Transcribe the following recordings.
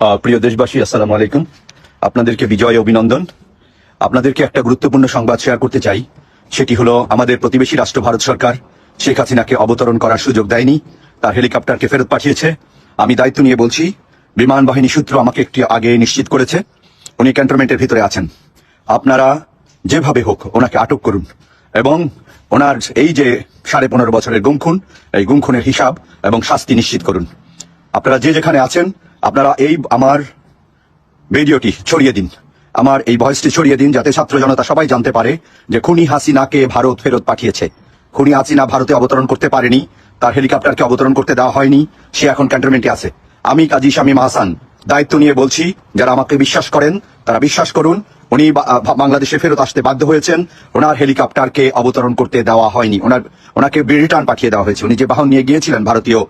প্রিয় দেশবাসী, আসসালামু আলাইকুম। আপনাদেরকে বিজয় অভিনন্দন। আপনাদেরকে একটা গুরুত্বপূর্ণ সংবাদ শেয়ার করতে চাই। সেটি হলো, আমাদের প্রতিবেশী রাষ্ট্র ভারত সরকার, শেখ হাসিনাকে অবতরণ করার সুযোগ দেয়নি, তার হেলিকপ্টারকে ফেরত পাঠিয়েছে। আমি দায়িত্ব নিয়ে বলছি, বিমান বাহিনী সূত্র আমাকে একটি আগে নিশ্চিত করেছে, উনি ক্যান্টনমেন্টের ভিতরে আছেন। আপনারা যেভাবে হোক ওনাকে আটক করুন। এবং ওনার এই যে সাড়ে পনেরো বছরের গুমখুন, এই গুমখুনের হিসাব এবং শাস্তি নিশ্চিত করুন। আপনারা যে যেখানে আছেন আপনারা এই আমার ভিডিওটি ছড়িয়ে দিন। আমার এই ভয়েসটি ছড়িয়ে দিন যাতে ছাত্র জনতা সবাই জানতে পারে যে খুনি হাসিনাকে ভারত ফেরত পাঠিয়েছে। খুনি হাসিনা ভারতে অবতরণ করতে পারেনি, তার হেলিকপ্টারকে অবতরণ করতে দেওয়া হয়নি, সে এখন ক্যান্টনমেন্টে আছে। আমি কাজী শামীম হাসান, দায়িত্ব নিয়ে বলছি, যারা আমাকে বিশ্বাস করেন, তারা বিশ্বাস করুন, উনি বাংলাদেশে ফেরত আসতে বাধ্য হয়েছেন, ওনার হেলিকপ্টারকে অবতরণ করতে দেওয়া হয়নি, ওনার, ওনাকে রিটার্ন পাঠিয়ে দেওয়া হয়েছে। উনি যে বাহন নিয়ে গিয়েছিলেন ভারতীয়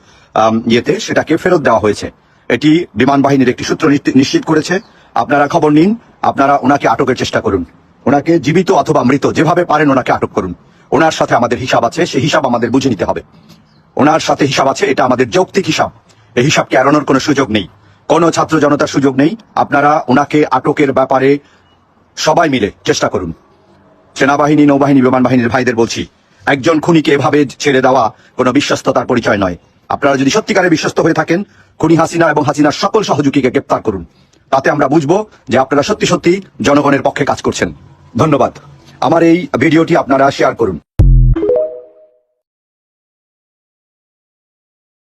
ইয়েতে, সেটাকে ফেরত দেওয়া হয়েছে। এটি বিমান বাহিনীর একটি সূত্র নিশ্চিত- করেছে। আপনারা খবর নিন, আপনারা ওনাকে আটকের চেষ্টা করুন। ওনাকে জীবিত অথবা মৃত যেভাবে পারেন ওনাকে আটক করুন। ওনার সাথে আমাদের হিসাব আছে, সেই হিসাব আমাদের বুঝে নিতে হবে। ওনার সাথে হিসাব আছে, এটা আমাদের যৌক্তিক হিসাব। এই হিসাবকে এড়ানোর কোনো সুযোগ নেই। কোনো ছাত্র জনতার সুযোগ নেই। আপনারা ওনাকে আটকের ব্যাপারে সবাই মিলে চেষ্টা করুন। সেনাবাহিনী, নৌবাহিনী বিমান বাহিনীর ভাইদের বলছি, একজন খুনিকে এভাবে ছেড়ে দেওয়া কোনো বিশ্বস্ততার পরিচয় নয়। আপনারা যদি সত্যিকারে বিশ্বস্ত হয়ে থাকেন, খুনি হাসিনা এবং হাসিনার সকল সহযোগীকে গ্রেপ্তার করুন। তাতে আমরা বুঝব যে আপনারা সত্যি সত্যি জনগণের পক্ষে কাজ করছেন। ধন্যবাদ। আমার এই ভিডিওটি আপনারা শেয়ার করুন।